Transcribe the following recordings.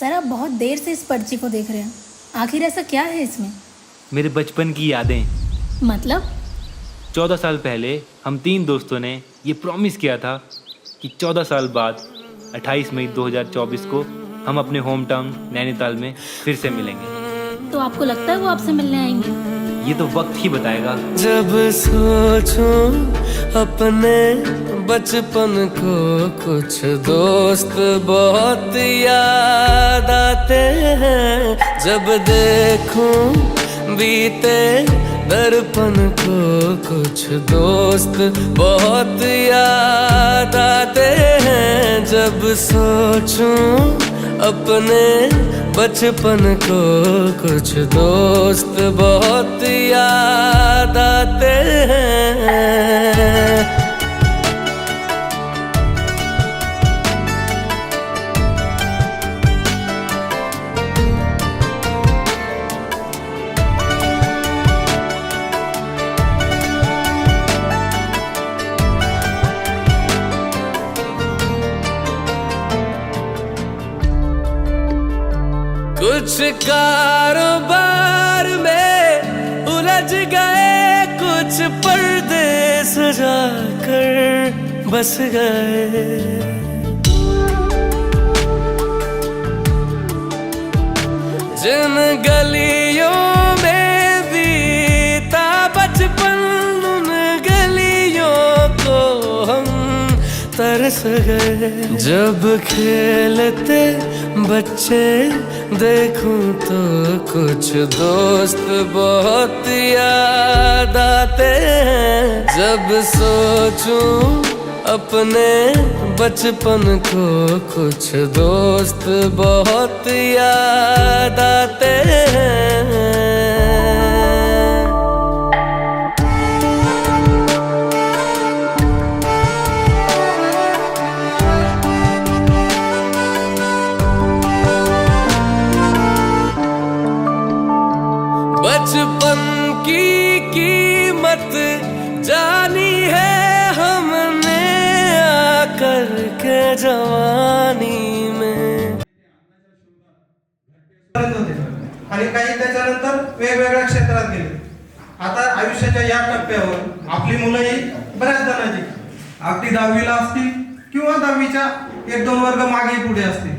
Sir आप बहुत देर से इस पर्ची को देख रहे हैं। आखिर ऐसा क्या है इसमें? मेरे बचपन की यादें। मतलब? चौदह साल पहले हम तीन दोस्तों ने ये प्रॉमिस किया था कि चौदह साल बाद 28 मई 2024 को हम अपने होम टाउन नैनीताल में फिर से मिलेंगे। तो आपको लगता है वो आपसे मिलने आएँगे? ये तो वक्त ही बताएगा। जब सोचूं अपने बचपन को, कुछ दोस्त बहुत याद आते हैं। जब देखूँ बीते दर्पण को, कुछ दोस्त बहुत याद आते हैं। जब सोचूं अपने बचपन को कुछ दोस्त बहुत याद कुछ कारोबार में उलझ गए कुछ पर्दे सजा कर बस गए। जिन गलियों तरस गए। जब खेलते बच्चे देखूँ तो कुछ दोस्त बहुत याद आते हैं। जब सोचूं अपने बचपन को कुछ दोस्त बहुत याद आते जवानी में। आणि काही त्याच्यानंतर वेगवेगळ्या क्षेत्रात गेले. आता आयुष्याच्या या टप्प्यावर आपली मुलंही बऱ्याच जणांची. अगदी दहावीला असतील किंवा दहावीच्या एक दोन वर्ग मागे पुढे असतील.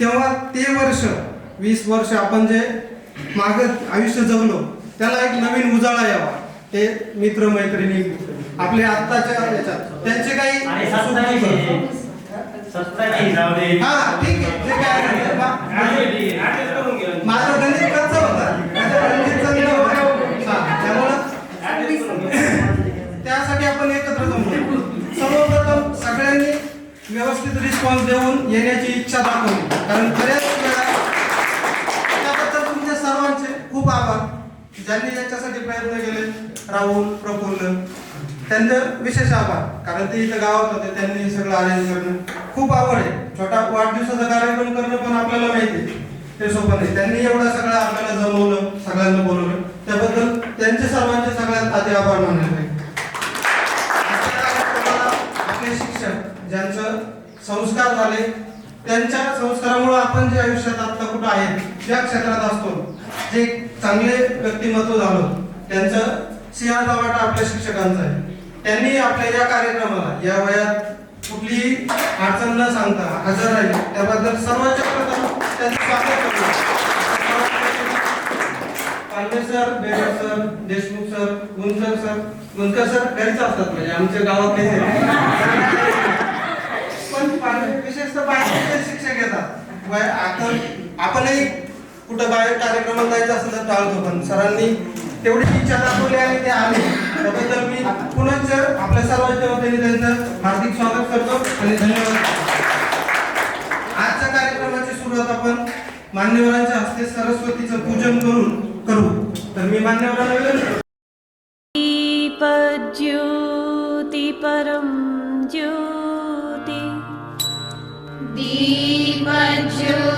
तेव्हा ते वर्ष वीस वर्ष आपण जे माग आयुष्य जगलो त्याला एक नवीन उजाळा यावा. ते मित्र मैत्रिणी आपले आत्ताच्या याच्यात. त्यांचे काही. हा ठीक आहे. जे काय आहे, बा- माझं गणित कसं होतं. माझं गणित चांगलं होतं. हा, त्यामुळं त्यासाठी आपण एकत्र जमलो सर्वप्रथम सगळ्यांनी व्यवस्थित रिस्पॉन्स देऊन येण्याची इच्छा दाखवली. कारण बऱ्याच वेळा त्याबद्दल तुमच्या सर्वांचे खूप आभार. ज्यांनी याच्यासाठी प्रयत्न केले राहुल प्रफुल्ल त्यांचं विशेष आभार. कारण ते इथं गावात होते त्यांनी हे सगळं अरेंज करणं खूप आवड आहे. छोटा वाढदिवसाचा कार्यक्रम करणं पण आपल्याला माहिती आहे. ते सोपं नाही. त्यांनी एवढं सगळं आपल्याला जमवलं सगळ्यांना बोलवलं. त्याबद्दल त्यांचे सर्वांचे सगळ्यात आधी आभार मानले पाहिजे आपले शिक्षक ज्यांचं संस्कार झाले त्यांच्या संस्कारामुळे आपण जे आयुष्यात आता कुठं आहे ज्या क्षेत्रात असतो जे चांगले व्यक्तिमत्व झालं त्यांचं सिंहाचा वाटा आपल्या शिक्षकांचा आहे. त्यांनी आपल्या या कार्यक्रमाला या वयात कुठलीही अडचण न सांगता हजर राहिली. त्याबद्दल सर्वांच्या प्रथम त्यांचं स्वागत करतो. Palve sir Begar sir Deshmukh sir Gunjkar sir Gunkar sir घरीच असतात म्हणजे आमच्या गावातले पण विशेषतः बाहेरचे शिक्षक येतात वय- आता आपणही कुठं बाहेर कार्यक्रमात जायचं असलं तर टाळतो पण सरांनी तेवढी इच्छा दाखवली आणि ते आले त्याबद्दल मी पुनश्च आपल्या सर्वांच्या वतीने त्यांचं हार्दिक स्वागत करतो आणि धन्यवाद. आजच्या कार्यक्रमाची सुरुवात आपण मान्यवरांच्या हस्ते सरस्वतीचं पूजन करून करू. तर मी मान्यवरांना विनंती दीपज्योति परं ज्योति. दीपज्योति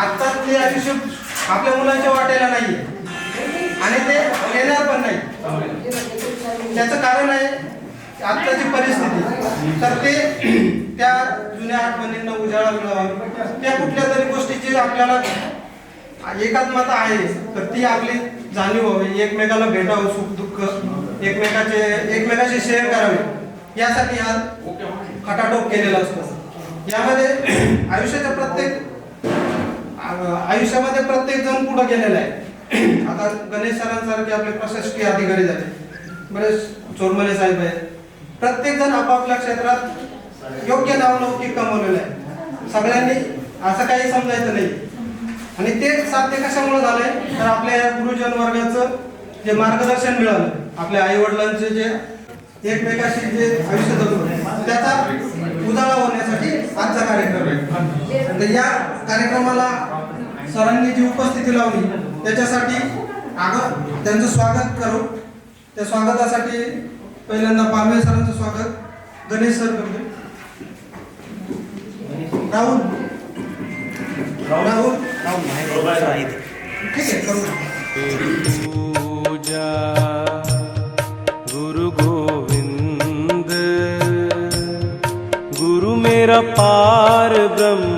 आता ते आयुष्य आपल्या मुलांच्या वाटेला नाहीये. आणि ते येणार पण नाही. त्याचं कारण आहे आत्ताची परिस्थिती. तर ते त्या जुन्या आठवणींना उजाळा मिळावा त्या कुठल्या तरी गोष्टीची आपल्याला एकात्मता आहे. तर ती आपली जाणीव व्हावी. एकमेकाला भेटावं सुख दुःख एकमेकाचे एकमेकाशी शेअर करावे. यासाठी हा खटाटोप केलेला असतो. यामध्ये आयुष्याच्या प्रत्येक आयुष्यामध्ये प्रत्येक जण पुढे गेलेला आहे. आता गणेश सरांसारखे आपले प्रशासकीय अधिकारी झाले. बरेच चोरमले साहेब आहेत. प्रत्येक जण आपापल्या क्षेत्रात योग्य नावलौकिक कमवलेलं आहे. सगळ्यांनी असं काही समजायचं नाही. आणि ते साध्य कशामुळे झालंय? तर आपल्या या गुरुजन वर्गाचं जे मार्गदर्शन मिळालं आपल्या आई वडिलांचे जे एकमेकाशी जे आयुष्य जगतो त्याचा उजाळा होण्यासाठी आजचा कार्यक्रम आहे. तर या कार्यक्रमाला सरांनी जी उपस्थिती लावली त्याच्यासाठी अगं त्यांचं स्वागत करू. त्या स्वागतासाठी पहिल्यांदा पालवे सरांचं स्वागत. गणेश सर करतो राहुल. राहुल? ठीक आहे करू पूजा गुरु गोविंद गुरु मेरा पार ब्रह्म